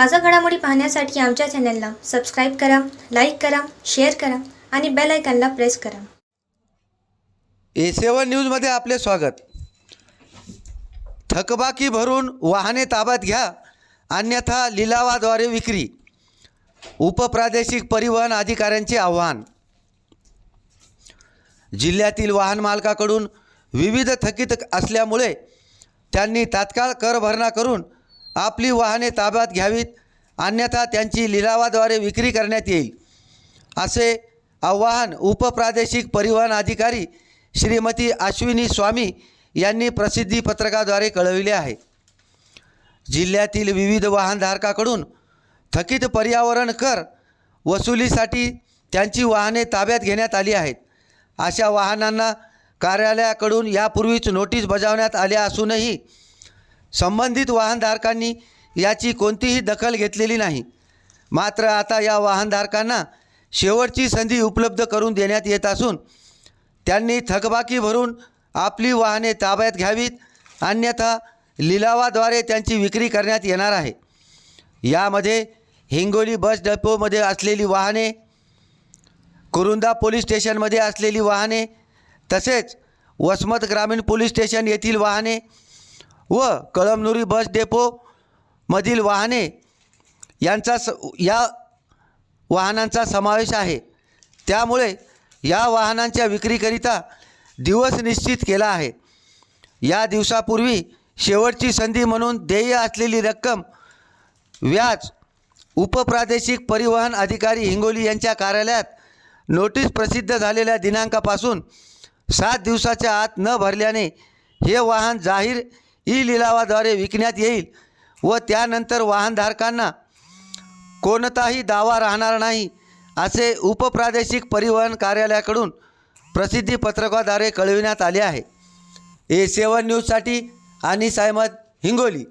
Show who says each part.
Speaker 1: ताजा घडामोडी पाहण्यासाठी आमच्या चॅनलला सबस्क्राईब करा लाईक करा शेअर करा आणि बेल आयकॉनला प्रेस करा.
Speaker 2: ए सेवन न्यूजमध्ये आपले स्वागत. थकबाकी भरून वाहने ताब्यात घ्या अन्यथा लिलावाद्वारे विक्री. उपप्रादेशिक परिवहन अधिकाऱ्यांचे आव्हान. जिल्ह्यातील वाहन मालकाकडून विविध थकीत असल्यामुळे त्यांनी तात्काळ कर भरणा करून आपली वाहने ताब्यात घ्यावीत अन्यथा त्यांची लिलावाद्वारे विक्री करण्यात येईल असे आवाहन उपप्रादेशिक परिवहन अधिकारी श्रीमती अश्विनी स्वामी यांनी प्रसिद्धी पत्रकाद्वारे कळविले आहे. जिल्ह्यातील विविध वाहनधारकाकडून थकीत पर्यावरण कर वसुलीसाठी त्यांची वाहने ताब्यात घेण्यात आली आहेत. अशा वाहनांना कार्यालयाकडून यापूर्वीच नोटीस बजावण्यात आल्या असूनही संबंधित वाहनधारकांनी याची कोणतीही दखल घेतलेली नाही. मात्र आता या वाहनधारकांना शेवटची संधी उपलब्ध करून देण्यात येत असून त्यांनी थकबाकी भरून आपली वाहने ताब्यात घ्यावीत अन्यथा लिलावाद्वारे त्यांची विक्री करण्यात येणार आहे. यामध्ये हिंगोली बस डेपोमध्ये असलेली वाहने कुरुंदा पोलीस स्टेशनमध्ये असलेली वाहने तसेच वसमत ग्रामीण पोलीस स्टेशन येथील वाहने व कळमनुरी बस डेपोमधील वाहने यांचा स या वाहनांचा समावेश आहे. त्यामुळे या वाहनांच्या विक्रीकरिता दिवस निश्चित केला आहे. या दिवसापूर्वी शेवटची संधी म्हणून देय असलेली रक्कम व्याज उपप्रादेशिक परिवहन अधिकारी हिंगोली यांच्या कार्यालयात नोटीस प्रसिद्ध झालेल्या दिनांकापासून सात दिवसाच्या आत न भरल्याने हे वाहन जाहीर ई लिलावाद्वारे विकण्यात येईल व त्यानंतर वाहनधारकांना कोणताही दावा राहणार नाही असे उपप्रादेशिक परिवहन कार्यालयाकडून प्रसिद्धी पत्रकाद्वारे कळविण्यात आले आहे. ए सेवन न्यूजसाठी आणि सायमद हिंगोली.